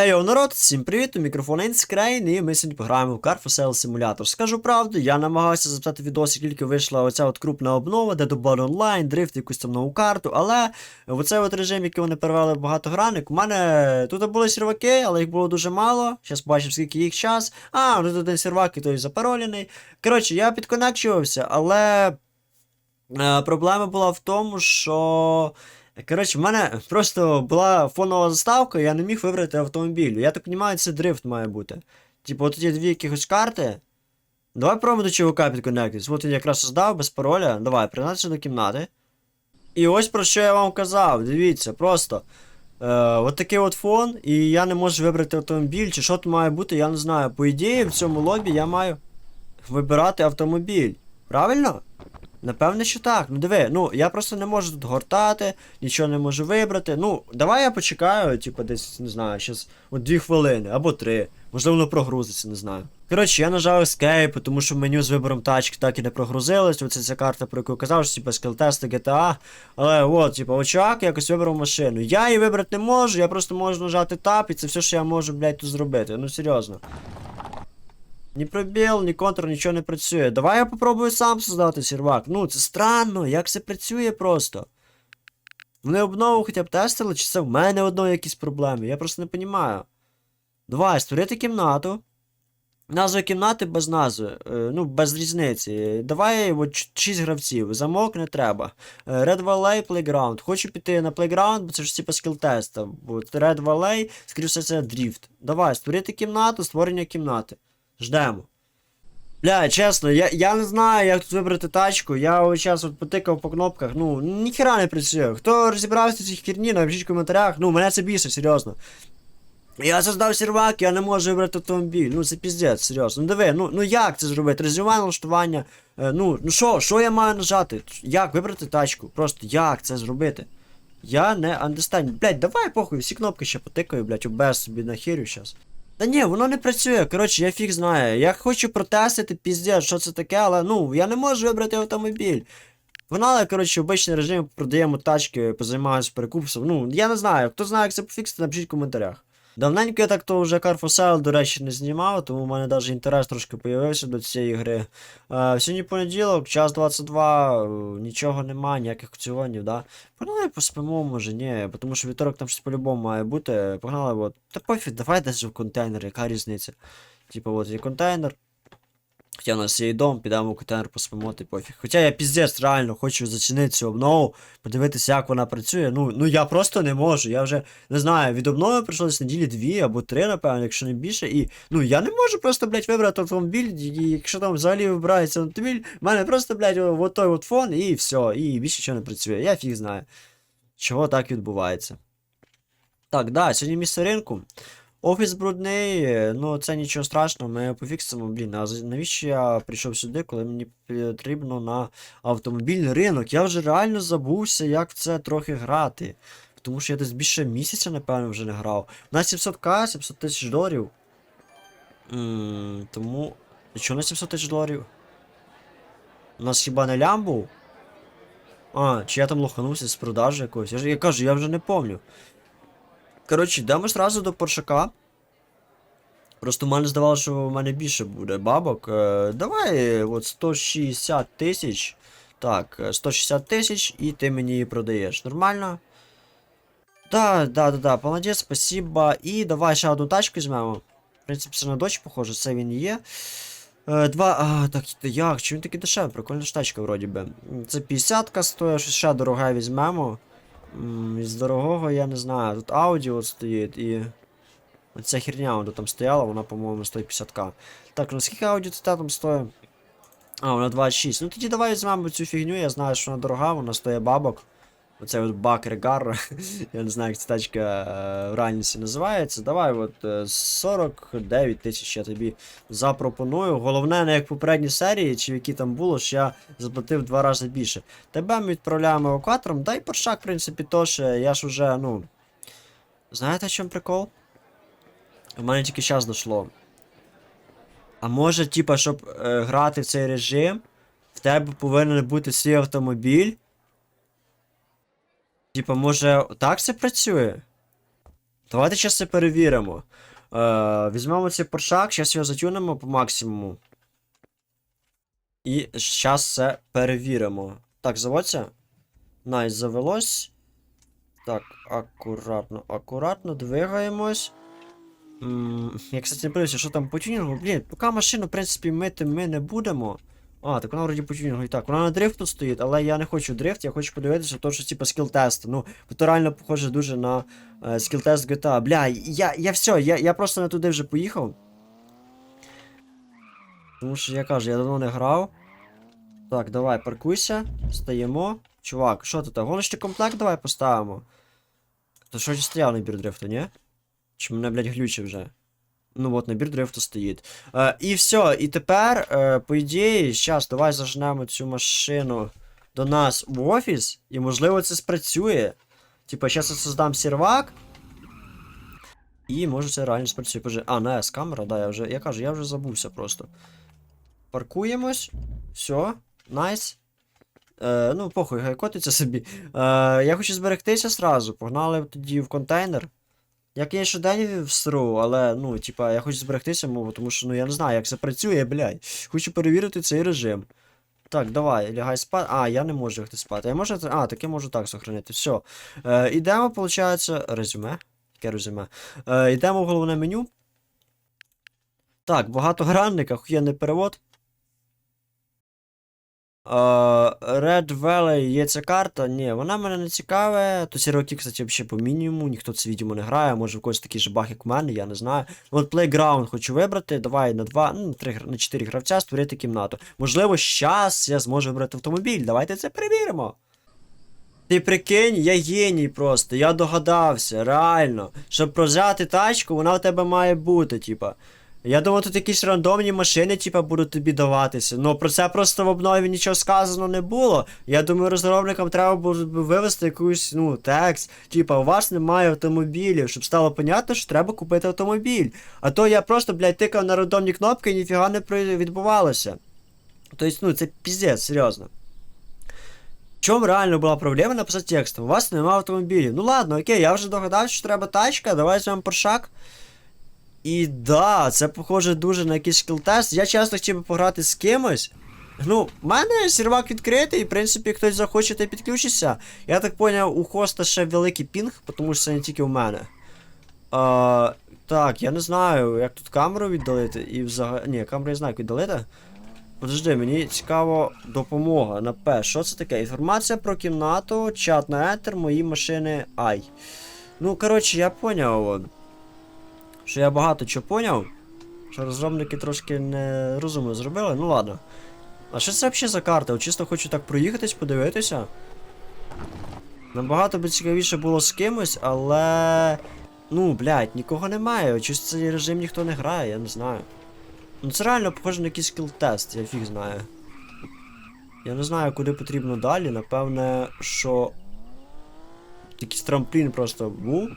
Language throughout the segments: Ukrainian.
Ейо, народ, всім привіт, у мікрофон Інскрейн, і ми сьогодні пограємо в Car for Sale. Скажу правду, я намагався записати відос, тільки вийшла оця от крупна обнова, де добавили онлайн, дрифт, якусь там нову карту, але в оцей от режим, який вони перевели в багатогранник, у мене тут були серваки, але їх було дуже мало. Зараз бачив, скільки їх час. А, тут один сервак, і той запаролений. Коротше, я підконекчувався, але е, проблема була в тому, що. Коротше, в мене просто була фонова заставка, я не міг вибрати автомобіль. Я так розумію, це дрифт має бути. Типу, от є дві якихось карти. Давай пробуємо до чувака підконектитись. От він якраз создав без пароля. Давай, принадься до кімнати. І ось про що я вам казав. Дивіться, просто. Е, от такий от фон, і я не можу вибрати автомобіль, чи що тут має бути, я не знаю. По ідеї, в цьому лобі я маю вибирати автомобіль. Правильно? Напевне, що так. Ну диви, ну я просто не можу тут гортати, нічого не можу вибрати. Ну, давай я почекаю, типу, десь, не знаю, щас от дві хвилини або три. Можливо, воно прогрузиться, не знаю. Коротше, я нажав Escape, тому що меню з вибором тачки так і не прогрузилось. Оце ця карта, про яку казав, що типу скелтести GTA. Але от, типу, очак якось вибрав машину. Я її вибрати не можу, я просто можу нажати тап, і це все, що я можу, блядь, тут зробити. Ну серйозно. Ні пробіл, ні контр, нічого не працює. Давай я попробую сам создати сервак. Ну, це странно, як це працює просто. Вони обнову хоча б тестили, чи це в мене одно якісь проблеми? Я просто не розумію. Давай, створити кімнату. Назва кімнати без назви, е, ну, без різниці. Давай от 6 гравців. Замок не треба. Е, Red Valley Playground. Хочу піти на Playground, бо це ж типа скіл теста. Red Valley, скоріше це дріфт. Давай, створити кімнату, створення кімнати. Ждемо. Бля, чесно, я, я не знаю, як тут вибрати тачку. Я ось час от потикав по кнопках, ну, ніхера не працює. Хто розібрався в цій херні, напишіть в коментарях. Ну, мене це бісить, серйозно. Я создав сервак, я не можу вибрати автомобіль. Ну це піздець, серйозно. Ну диви, ну, ну як це зробити? Резюме налаштування. Е, ну, ну що, що я маю нажати? Як вибрати тачку? Просто як це зробити? Я не understand. Блять, давай похуй, всі кнопки ще потикаю, блять, обез собі нахерю щас. Та ні, воно не працює. Коротше, я фіг знаю. Я хочу протестити піздець, що це таке, але ну, я не можу вибрати автомобіль. Вона, коротше, в обичний режим продаємо тачки, позаймаюся перекупством. Ну, я не знаю. Хто знає, як це пофіксити, напишіть в коментарях. Давненько я так то вже Car for Sale, до речі, не знімав, тому в мене навіть інтерес трошки появився до цієї гри. Е, сьогодні понеділок, час 22, е, нічого немає, ніяких аукціонів, да. Погнали поспимо, може, ні, тому що вівторок там щось по-любому має бути. Погнали, бо Та пофіг, давай десь в контейнер, яка різниця. Типу, от є контейнер. Хоча у нас є і дом, підемо в контейнер поспимо, ти пофіг. Хоча я піздець реально хочу зацінити цю обнову, подивитися, як вона працює. Ну, ну я просто не можу. Я вже не знаю, від обнови пройшло десь неділі дві або три, напевно, якщо не більше. І ну я не можу просто, блядь, вибрати автомобіль, і якщо там взагалі вибирається автомобіль, в мене просто, блядь, от той от фон, і все, і більше нічого не працює. Я фіг знаю. Чого так відбувається. Так, да, сьогодні місце ринку. Офіс брудний, ну це нічого страшного, ми пофіксимо, блін, а навіщо я прийшов сюди, коли мені потрібно на автомобільний ринок? Я вже реально забувся, як в це трохи грати. Тому що я десь більше місяця, напевно, вже не грав. У нас 700к, 700 тисяч доларів. М, тому. Чого на 700 тисяч доларів? У нас хіба не лям був? А, чи я там лоханувся з продажі якоїсь? Я, я кажу, я вже не помню. Коротше, йдемо зразу до Поршака. Просто в мене здавалося, що в мене більше буде бабок. Е, давай от 160 тисяч. Так, е, 160 тисяч і ти мені її продаєш. Нормально? Да, да, да, да, молодець, спасибо. І давай ще одну тачку візьмемо. В принципі, це на дочь похоже, це він і є. Е, два. А, так як? Чому він такий дешевий? Прикольна ж тачка, вроді би. Це 50-ка стоїть, ще дороге візьмемо. Із дорогого я не знаю. Тут Audi от стоїть і. Оця херня вона там стояла, вона, по-моєму, стоїть 50к. Так, ну скільки Audi це там стоїть? А, вона 26. Ну тоді давай візьмемо цю фігню, я знаю, що вона дорога, вона стоїть бабок. Оце от бак Регар. я не знаю, як ця тачка е, в реальності називається. Давай, от е, 49 тисяч я тобі запропоную. Головне, не як в попередній серії, чи в якій там було, що я заплатив два рази більше. Тебе ми відправляємо евакуатором, да і Поршак, в принципі, теж, я ж уже, ну. Знаєте, в чому прикол? У мене тільки час дошло. А може, типа, щоб е, грати в цей режим, в тебе повинен бути свій автомобіль. Типа, може, так це працює? Давайте зараз це перевіримо. Е, візьмемо цей поршак, зараз його затюнемо по максимуму. І зараз це перевіримо. Так, заводься. Найс, завелось. Так, акуратно, акуратно, двигаємось. М, Я, кстати, не подивився, що там по тюнінгу. Блін, поки машину, в принципі, мити ми не будемо. А, так вона вроді по тюнінгу так. Вона на дрифту стоїть, але я не хочу дрифт, я хочу подивитися, то, що типа скіл-тест. Ну, то реально похоже дуже на е, скіл-тест GTA. Бля, я, я все, я, я просто не туди вже поїхав. Тому що я кажу, я давно не грав. Так, давай, паркуйся, стаємо. Чувак, що тут? Гоночний комплект давай поставимо. То що ж стояв набір дрифту, ні? Чи мене, блядь, глючить вже? Ну от, набір дрифту стоїть. Е, і все, і тепер, е, по ідеї, зараз давай зажнемо цю машину до нас в офіс, і можливо це спрацює. Типа, зараз я создам сервак. І може це реально спрацює. Пожи- А, на S камера, да, я вже. Я кажу, я вже забувся просто. Паркуємось. Все, найс. Е, ну, похуй, хай котиться собі. Е, я хочу зберегтися сразу. Погнали тоді в контейнер. Я, конечно, день всру, але, ну, типа, я хочу зберегтися мову, тому що, ну, я не знаю, як це працює, блядь. Хочу перевірити цей режим. Так, давай, лягай спати. А, я не можу лягти спати. Я можу. А, так я можу так сохранити. Все. Е, ідемо, виходить, резюме. Яке резюме? Е, йдемо в головне меню. Так, багатогранник, охуєнний перевод. Е, Red Valley є ця карта. Ні, вона мене не цікаве. То серваки, кстати, взагалі по мінімуму, ніхто це відомо не грає, може в когось такий же баг, як в мене, я не знаю. От Playground хочу вибрати. Давай на 2, ну, 3, на 4 гравця створити кімнату. Можливо, щас я зможу вибрати автомобіль. Давайте це перевіримо. Ти прикинь, я геній просто, я догадався, реально. Щоб прозяти тачку, вона у тебе має бути, типа. Я думав, тут якісь рандомні машини, типа, будуть тобі даватися. Ну про це просто в обнові нічого сказано не було. Я думаю, розробникам треба було вивести якусь, ну, текст. Типа, у вас немає автомобілів, щоб стало понятно, що треба купити автомобіль. А то я просто, блядь, тикав на рандомні кнопки і ніфіга не відбувалося. Тобто, ну, це піздець, серйозно. В чому реально була проблема написати текстом? У вас немає автомобілів. Ну ладно, окей, я вже догадався, що треба тачка, давай візьмемо поршак. І да, це похоже дуже на якийсь скіл-тест. Я часто хотів би пограти з кимось. Ну, в мене сервак відкритий, і в принципі, хтось захоче, та підключиться. Я так поняв, у хоста ще великий пінг, тому що це не тільки у мене. А, так, я не знаю, як тут камеру віддалити і взагалі. Ні, камеру я знаю, як віддалити. Подожди, мені цікаво допомога на П. Що це таке? Інформація про кімнату, чат на Enter, мої машини. Ай. Ну, коротше, я поняв. Що я багато чого поняв. Що розробники трошки нерозумно зробили, ну ладно. А що це взагалі за карта? Чисто хочу так проїхатись, подивитися. Набагато би цікавіше було з кимось, але. Ну, блядь, нікого немає. Чись цей режим ніхто не грає, я не знаю. Ну це реально похоже на якийсь скіл-тест, я фіг знаю. Я не знаю, куди потрібно далі. Напевне, що. Якийсь трамплін просто був.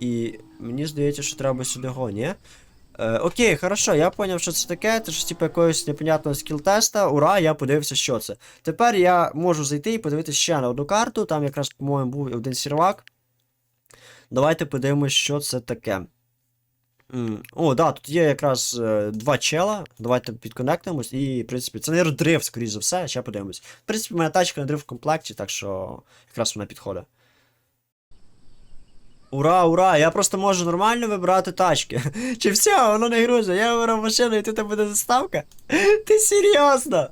І мені здається, що треба сюди го, ні? Е, окей, хорошо, я поняв, що це таке. Це ж типу якогось непонятного скіл-теста. Ура, я подивився, що це. Тепер я можу зайти і подивитися ще на одну карту. Там якраз, по-моєму, був один сервак. Давайте подивимось, що це таке. О, да, тут є якраз е, два чела. Давайте підконектимось. І, в принципі, це не дрифт, скоріш за все, ще подивимось. В принципі, мене тачка на дрифт в комплекті, так що якраз вона підходить. Ура, ура! Я просто можу нормально вибирати тачки. Чи все, воно не грузить. Я вибрав машину і тут буде заставка? Ти серйозно?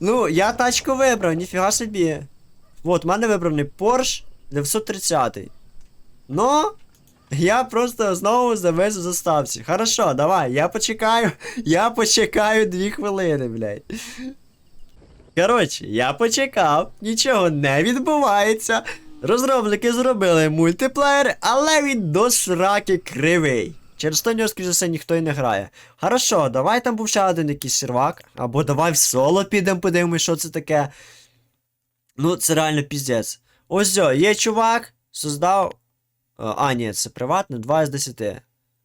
Ну, я тачку вибрав, ніфіга собі. От, в мене вибраний Porsche 930. Ну, я просто знову завез у заставці. Хорошо, давай, я почекаю. Я почекаю дві хвилини, блядь. Коротше, я почекав, нічого не відбувається. Розробники зробили мультиплеєр, але він до сраки кривий. Через то нього, скоріше все, ніхто й не грає. Хорошо, давай там був ще один якийсь сервак, або давай в соло підемо, подивимось, що це таке. Ну, це реально піздець. Ось є чувак, создав. А, А, ні, це приватне, 2 з 10.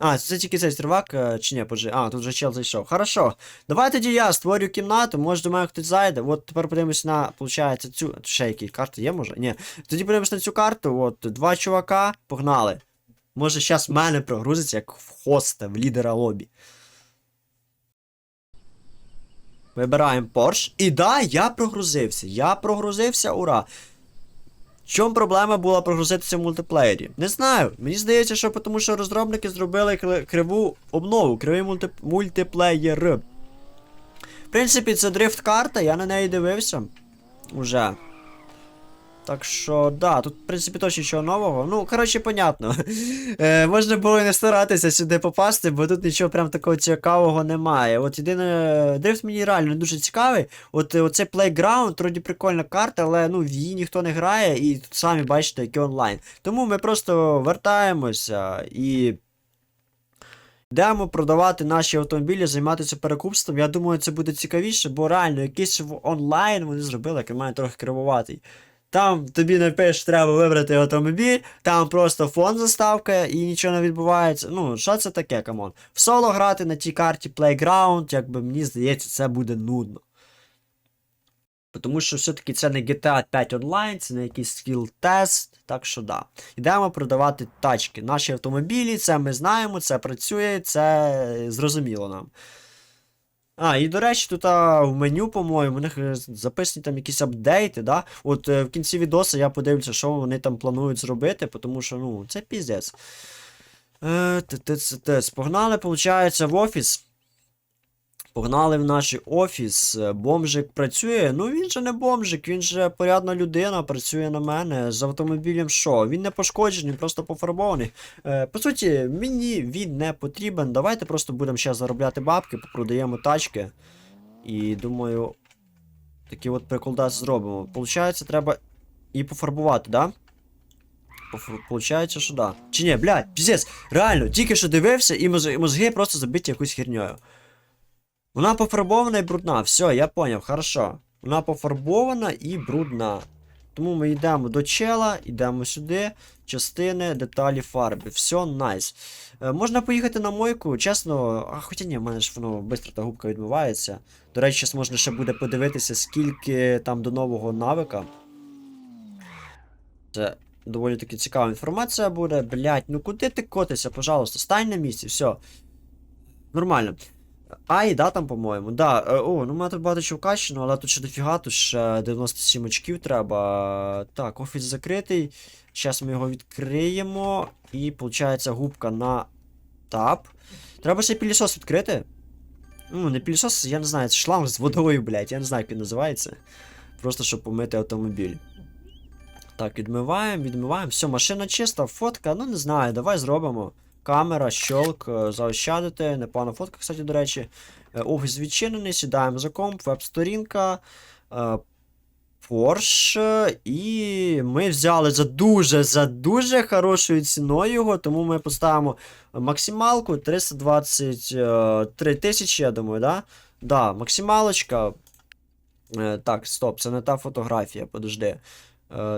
А, це тільки цей сервак, е, чи ні, подожди. А, тут вже чел зайшов. Хорошо. Давай тоді я створю кімнату, може до мене хтось зайде. От тепер подивимось на, получається, цю. Ще які карти є, може? Ні. Тоді подивимось на цю карту. От, два чувака, погнали. Може, зараз в мене прогрузиться, як в хоста, в лідера лобі. Вибираємо Porsche. І да, я прогрузився. Я прогрузився, ура! Чому проблема була прогрузитися в мультиплеєрі? Не знаю. Мені здається, що тому що розробники зробили криву обнову, кривий мульти... мультиплеєр. В принципі, це дрифт-карта, я на неї дивився. Уже. Так що, да, тут, в принципі, точно нічого нового. Ну, коротше, понятно. Е, можна було і не старатися сюди попасти, бо тут нічого прям такого цікавого немає. От єдине, дрифт мені реально дуже цікавий. От е, оцей Playground, вроді прикольна карта, але ну, в її ніхто не грає, і тут самі бачите, який онлайн. Тому ми просто вертаємося і. Йдемо продавати наші автомобілі, займатися перекупством. Я думаю, це буде цікавіше, бо реально якийсь онлайн вони зробили, який має трохи кривуватий. Там тобі не пиш, треба вибрати автомобіль, там просто фон заставка і нічого не відбувається. Ну, що це таке, камон? В соло грати на тій карті Playground, якби мені здається, це буде нудно. Тому що все-таки це не GTA 5 онлайн, це не якийсь скіл тест. Так що да. Йдемо продавати тачки. Наші автомобілі, це ми знаємо, це працює, це зрозуміло нам. А, і до речі, тут а, в меню, по-моєму, у них е, записані там якісь апдейти, да? От е, в кінці відоса я подивлюся, що вони там планують зробити, тому що, ну, це піздець. Е. Погнали, виходить, в офіс. Погнали в наш офіс. Е, Бомжик працює. Ну він же не бомжик, він же порядна людина, працює на мене. З автомобілем що? Він не пошкоджений, просто пофарбований. Е, по суті, мені він не потрібен. Давайте просто будемо ще заробляти бабки, попродаємо тачки. І думаю, такий от приколдас зробимо. Получається, треба і пофарбувати, да? Получається, що да. Чи ні, блядь, піздець, реально, тільки що дивився, і моз- мозги просто забиті якоюсь херньою. Вона пофарбована і брудна. Все, я поняв, хорошо. Вона пофарбована і брудна. Тому ми йдемо до чела, йдемо сюди, частини, деталі фарби. Все, найс. Е, можна поїхати на мойку, чесно, а хоча ні, в мене ж воно швидко та губка відмивається. До речі, зараз можна ще буде подивитися, скільки там до нового навика. Це доволі таки цікава інформація буде. Блять, ну куди ти котишся, пожалуйста, стань на місці, все. Нормально. Ай, да, там, по-моєму. Да, е, о, ну у мене тут багато чого вкачано, але тут ще дофіга, тут ще 97 очків треба. Так, офіс закритий. Зараз ми його відкриємо. І, виходить, губка на тап. Треба ще пілісос відкрити. Ну, не пілісос, я не знаю, це шланг з водою, блядь, я не знаю, як він називається. Просто щоб помити автомобіль. Так, відмиваємо, відмиваємо. Все, машина чиста, фотка, ну не знаю, давай зробимо. Камера, щелк, е, заощадити. Непогана фотка, кстати, до речі. Е, Офіс відчинений, сідаємо за комп, веб-сторінка. е, Porsche. І ми взяли за дуже, за дуже хорошою ціною його, тому ми поставимо максималку 323 тисячі, я думаю, да? Да, максималочка. Так, стоп, це не та фотографія, подожди.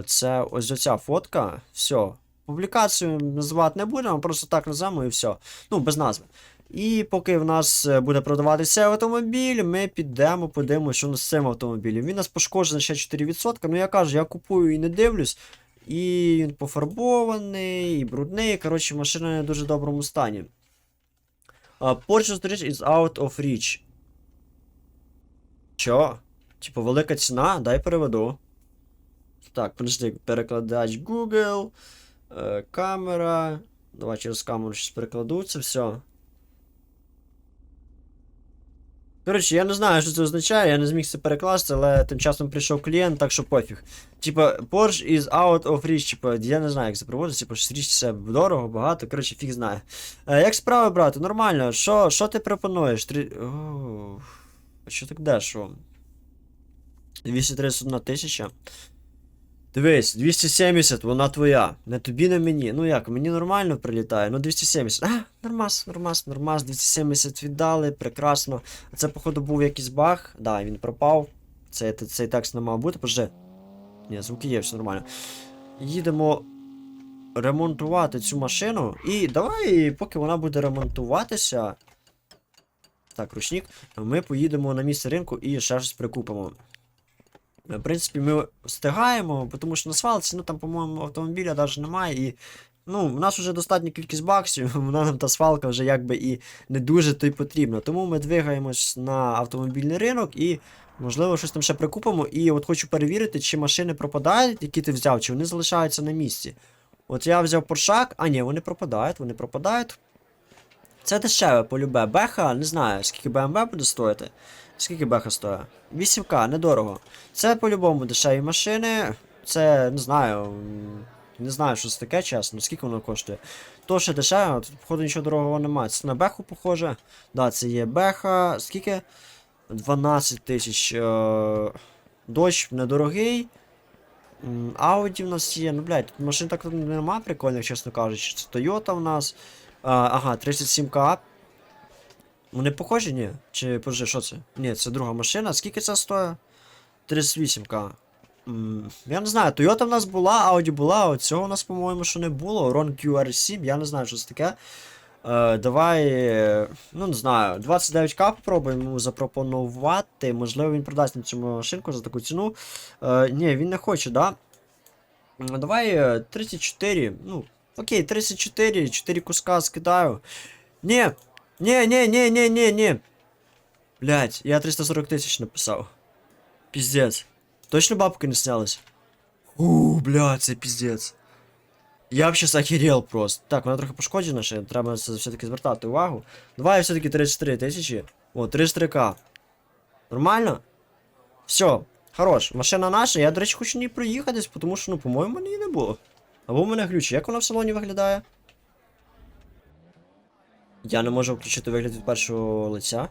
Це ось оця фотка. Все. Публікацію називати не будемо, просто так назвемо і все. Ну, без назви. І поки в нас е, буде продаватися автомобіль, ми підемо, подивимося, що у нас з цим автомобілем. Він у нас пошкоджений ще 4%. Ну я кажу, я купую і не дивлюсь. І він пофарбований, і брудний. Коротше, машина не в дуже доброму стані. Uh, Porsche storage is out of reach. Чо? Типу, велика ціна? Дай переведу. Так, подожди, перекладач Google. Е, камера. Давай через камеру щось перекладу це все. Коротше, я не знаю, що це означає, я не зміг це перекласти, але тим часом прийшов клієнт, так що пофіг. Типа, Porsche is out of reach, типа, я не знаю, як це проводиться, типа, річ це дорого, багато, коротше, фіг знає. Е, як справи, брате, нормально, що, що ти пропонуєш? Три... О, що так дешево? 231 тисяча. Дивись, 270, вона твоя. Не тобі, не мені. Ну як, мені нормально прилітає, ну 270. А, нормас, нормас, нормас, 270 віддали, прекрасно. А це, походу, був якийсь баг. Да, він пропав. Цей, цей текст не мав бути, подожди. Ні, звуки є, все нормально. Їдемо ремонтувати цю машину. І давай, поки вона буде ремонтуватися. Так, ручник. Ми поїдемо на місце ринку і ще щось прикупимо. В принципі, ми встигаємо, тому що на свалці, ну там, по-моєму, автомобіля навіть немає, і Ну, у нас вже достатня кількість баксів, вона нам та свалка вже якби і не дуже то й потрібна. Тому ми двигаємось на автомобільний ринок і, можливо, щось там ще прикупимо. І от хочу перевірити, чи машини пропадають, які ти взяв, чи вони залишаються на місці. От я взяв Поршак, а ні, вони пропадають, вони пропадають. Це дешеве, полюбе. Беха, не знаю, скільки БМВ буде стоїти. Скільки беха стоїть? 8К, недорого. Це по-любому дешеві машини. Це не знаю. Не знаю, що це таке, чесно. Скільки воно коштує? То ще дешеве, тут, походу, нічого дорогого немає. Це на беху похоже. Да, це є беха. Скільки? 12 тисяч. Е... Дощ недорогий. Ауді в нас є. Ну, блядь, тут машин так нема прикольних, чесно кажучи. Це Toyota в нас. А, ага, 37к. Вони похожі, ні? Чи подожди, що це? Ні, це друга машина. Скільки це стоїть? 38к. М, Я не знаю, Toyota в нас була, Audi була, а цього у нас, по-моєму, що не було. Ron QR7, я не знаю, що це таке. Е, давай, е, ну не знаю, 29к попробуємо запропонувати. Можливо, він продасть на цю машинку за таку ціну. Е, ні, він не хоче, да? Давай е, 34. Ну, окей, 34, 4 куска скидаю. Ні, ні, ні, ні, ні, ні, ні. Блять, я 340 тисяч написав. Піздець. Точно бабки не снялись? У, блядь, це піздець. Я б щас охерел просто. Так, вона трохи пошкоджена ще, треба на це все-таки звертати увагу. Давай все-таки 34 тисячі. О, 33к. Нормально? Все, хорош. Машина наша, я, до речі, хочу не проїхатись, тому що, ну, по-моєму, її не було. Або в мене глюч. Як вона в салоні виглядає? Я не можу включити вигляд від першого лиця.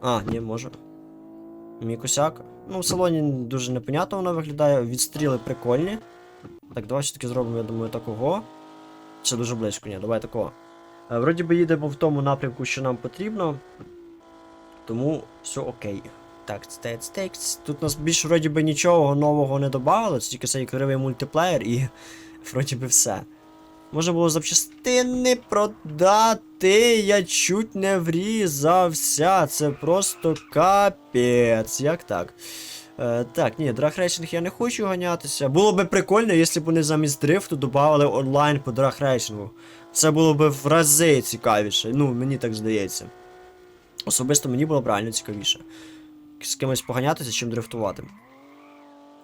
А, ні, можу. Косяк. Ну, в салоні дуже непонятно воно виглядає. Відстріли прикольні. Так, давай все-таки зробимо, я думаю, такого. Це дуже близько, ні, давай такого. Е, Вроді би їдемо в тому напрямку, що нам потрібно. Тому все окей. Так, стейт стейкс. Тут нас більш вроді би нічого нового не додавали, тільки цей кривий мультиплеєр і вроді би все. Можна було запчастини продати. Я чуть не врізався. Це просто капець. Як так? Е, так, ні, драгрейсинг я не хочу ганятися. Було би прикольно, якщо б вони замість дрифту додавали онлайн по драгрейсингу. Це було б в рази цікавіше. Ну, мені так здається. Особисто мені було б реально цікавіше. З кимось поганятися, чим дрифтувати.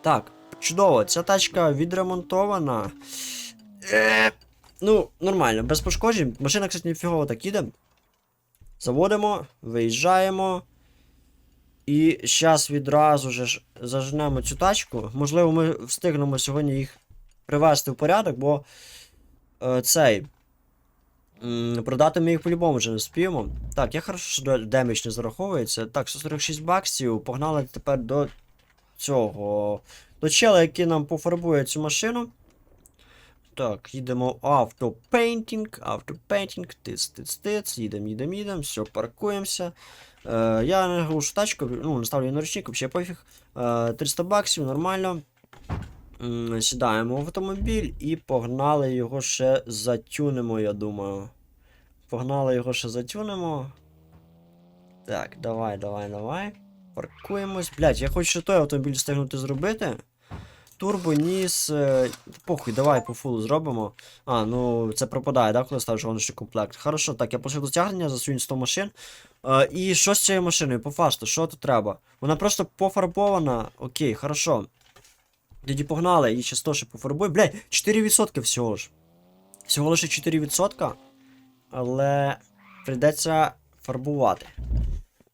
Так, чудово, ця тачка відремонтована. Е, ну, нормально, без пошкоджень. Машина, кстати, ніфігово так їде. Заводимо, виїжджаємо. І зараз відразу ж зажнемо цю тачку. Можливо, ми встигнемо сьогодні їх привести в порядок, бо е, цей. Продати ми їх по-любому вже не спіємо. Так, я хорошо, що демедж не зараховується. Так, 146 баксів. Погнали тепер до цього. До чела, який нам пофарбує цю машину. Так, їдемо автопейнтинг, автопейнтинг, тиц, тиц, тиц, їдемо, їдемо, їдемо, все, паркуємося. Е, я не глушу тачку, ну, не ставлю на ручник, взагалі пофіг. Е, 300 баксів, нормально. М, Сідаємо в автомобіль і погнали його ще затюнемо, я думаю. Погнали його ще затюнемо. Так, давай, давай, давай. Паркуємось. Блять, я хочу той автомобіль встигнути зробити. Турбо, ніс. е, Похуй, давай по фулу зробимо. А, ну це пропадає, да, коли ставиш гоночний комплект. Хорошо, так, я пошив дотягнення, засунь 100 машин. Е, і що з цією машиною? По фасту, що тут треба? Вона просто пофарбована. Окей, хорошо. Тоді погнали, і ще 100 ще пофарбуй. Блядь, 4% всього ж. Всього лише 4%. Але прийдеться фарбувати.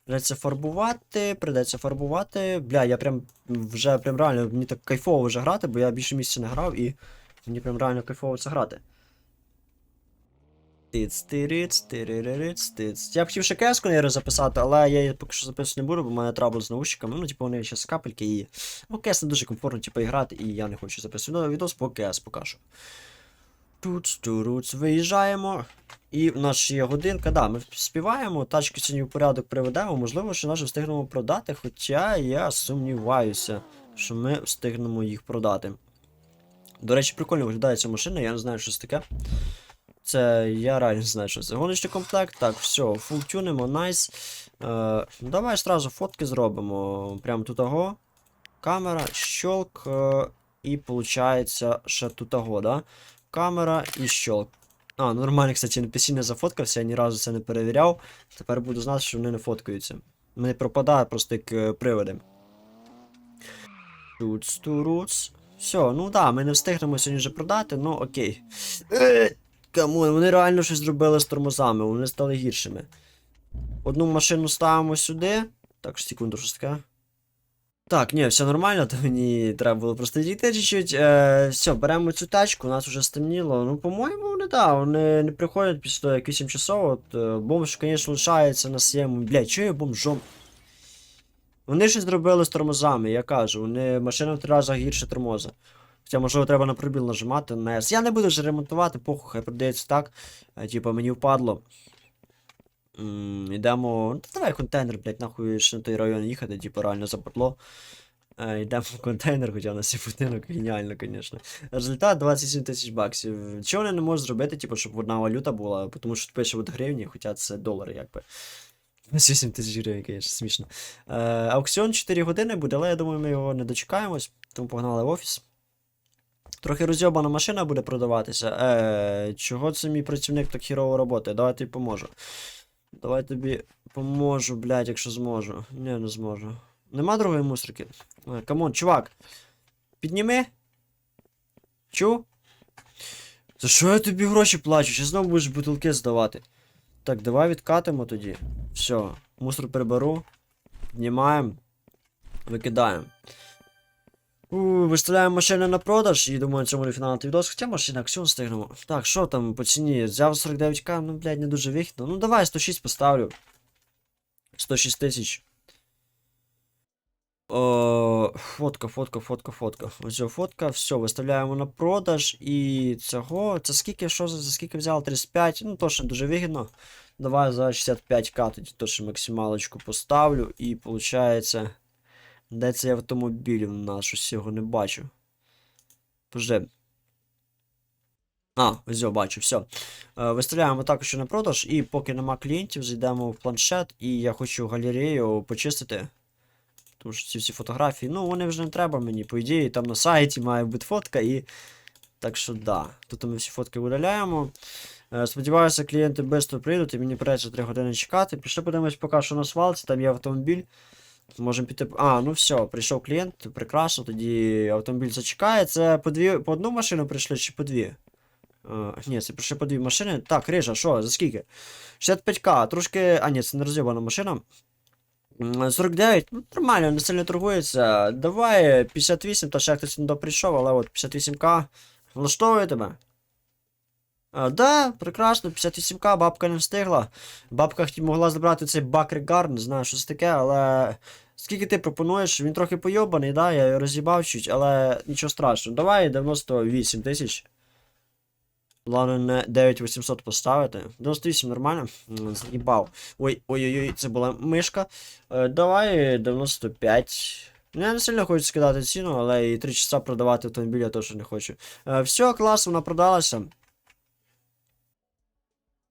Придеться фарбувати, придеться фарбувати. Бля, я прям вже прям реально мені так кайфово вже грати, бо я більше місяця не грав і мені прям реально кайфово це грати. Тиц, тириц, тириририц, тиц. Я б хотів ще кеску не записати, але я її поки що записувати не буду, бо в мене трабл з наушниками. Ну, типу, вони ще з капельки і. Ну, кес не дуже комфортно, типу, грати, і я не хочу записувати відос по кес покажу. Тут, туруц, виїжджаємо. І в нас ще є годинка, да, ми співаємо, тачки сьогодні в порядок приведемо, можливо, що навіть встигнемо продати, хоча я сумніваюся, що ми встигнемо їх продати. До речі, прикольно виглядає ця машина, я не знаю, що це таке. Це я реально знаю, що це. Гоночний комплект, так, все, фул тюнимо, найс. Е, давай одразу фотки зробимо. Прямо тут того. Камера, щелк. Е, і виходить, ще тут того, да? Камера і щелк. А, ну нормально, кстати, NPC не зафоткався, я ні разу це не перевіряв. Тепер буду знати, що вони не фоткаються. Вони пропадають просто як е, приводи. Туц, туруц. Все, ну да, ми не встигнемо сьогодні вже продати, ну окей. Е, Камон, вони реально щось зробили з тормозами, вони стали гіршими. Одну машину ставимо сюди. Так, секунду, що таке. Так, ні, все нормально, то мені треба було просто дійти чуть-чуть. Е, все, беремо цю тачку, у нас вже стемніло. Ну, по-моєму, вони да, вони не приходять після того, як 8 часов. От, е, бомж, звісно, лишається на своєму. Блядь, чого я бомжом? Вони щось зробили з тормозами, я кажу, вони машина в три рази гірше тормоза. Хоча, можливо, треба на пробіл нажимати на S. Я не буду вже ремонтувати, похуй, хай продається так. Е, типа, мені впадло. Йдемо. Ну, давай контейнер, блядь, нахуй ще на той район їхати, типу, реально западло. Е, йдемо в контейнер, хоча на цей будинок геніально, звісно. Результат 27 тисяч баксів. Чого вони не можуть зробити, типу, щоб одна валюта була, тому що тут пише от гривні, хоча це долари, якби. 28 тисяч гривень, звісно, смішно. Е, аукціон 4 години буде, але я думаю, ми його не дочекаємось, тому погнали в офіс. Трохи розйобана машина буде продаватися. Е, чого це мій працівник так хірово роботи? Давай тобі поможу. Давай тобі поможу, блядь, якщо зможу. Ні, не зможу. Нема другої мусорки. Е, Камон, чувак. Підніми. Чу? За що я тобі гроші плачу? Чи знову будеш бутилки здавати? Так, давай відкатимо тоді. Все, мусор приберу. Піднімаємо. Викидаємо. Виставляємо машини на продаж і думаю, на цьому не фінальний відос. Хоча машина акціон стигнемо. Так, що там по ціні? Взяв 49к, ну, блядь, не дуже вигідно. Ну давай 106 поставлю. 106 тисяч. О, фотка, фотка, фотка, фотка. Ось фотка, все, виставляємо на продаж. І цього. Це скільки, що за, за скільки взяв? 35. Ну, точно дуже вигідно. Давай за 65к тоді точно максималочку поставлю. І виходить. Де цей автомобіль у нас? Щось його не бачу. Пожди. А, ось його бачу, все. Виставляємо також на продаж, і поки нема клієнтів, зайдемо в планшет, і я хочу галерею почистити. Тому що ці всі фотографії, ну, вони вже не треба мені, по ідеї, там на сайті має бути фотка, і. Так що да. Тут ми всі фотки видаляємо. Е, Сподіваюся, клієнти швидко прийдуть і мені придеться 3 години чекати. Пішли подивимось поки що на свалці, там є автомобіль. Можемо піти. А, ну все, прийшов клієнт, прекрасно, тоді автомобіль зачекає. Це по дві по одну машину прийшли чи по дві? А, ні, це прийшли по дві машини. Так, Рижа, що, за скільки? 65к, трошки. А, ні, це не роз'єбана машина. 49, ну нормально, не сильно торгується. Давай 58, то ще хтось не прийшов, але от 58к. Влаштовує тебе? А, да, прекрасно, 58к, бабка не встигла. Бабка могла забрати цей бакригар, не знаю, що це таке, але. Скільки ти пропонуєш? Він трохи пойобаний, да, я його роз'їбав чуть, але нічого страшного. Давай 98 тисяч. Ладно, не 9800 поставити. 98 нормально? З'їбав. Ой, ой-ой-ой, це була мишка. Е, давай 95. Ну, Я не сильно хочу скидати ціну, але і 3 часа продавати автомобіль я теж не хочу. Е, все, клас, вона продалася.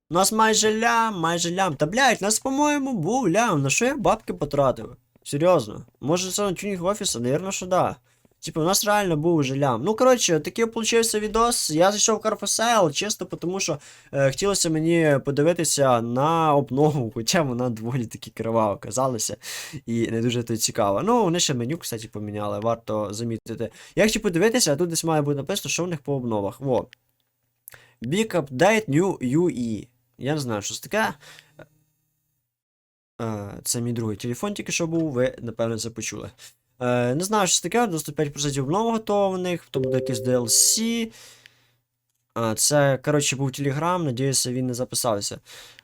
У нас майже лям, майже лям. Та блядь, нас, по-моєму, був лям. На що я бабки потратив? Серйозно. Може це на тюнінг офіса? Навірно, що да. Типу, у нас реально був уже лям. Ну, коротше, такий получився відос. Я зайшов в Carfosale, чисто тому що е, хотілося мені подивитися на обнову, хоча вона доволі таки крива оказалася і не дуже то цікава. Ну, вони ще меню, кстати, поміняли, варто замітити. Я хотів подивитися, а тут десь має бути написано, що в них по обновах. Во. Big Update New UE. Я не знаю, що це таке. Е, Це мій другий телефон тільки що був, ви, напевно, це почули. Е, Не знаю, що це таке, 95% обнов готово в них, то буде якийсь DLC. Це, коротше, був Telegram, надіюся, він не записався.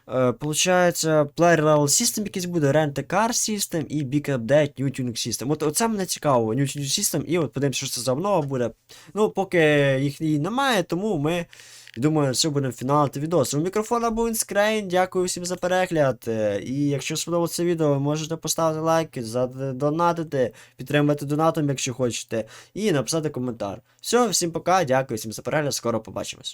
Е, Получається, Player Level System якийсь буде, Rent a Car System і Big Update New Tuning System. От оце мене цікаво, New Tuning System, і от подивимося, що це за обнова буде. Ну, поки їх немає, тому ми. Думаю, що будемо фіналити відос. У мікрофона був Інскрейн, дякую всім за перегляд. Е, І якщо сподобалося відео, можете поставити лайк, задонатити, підтримати донатом, якщо хочете, і написати коментар. Все, всім пока, дякую всім за перегляд, скоро побачимось.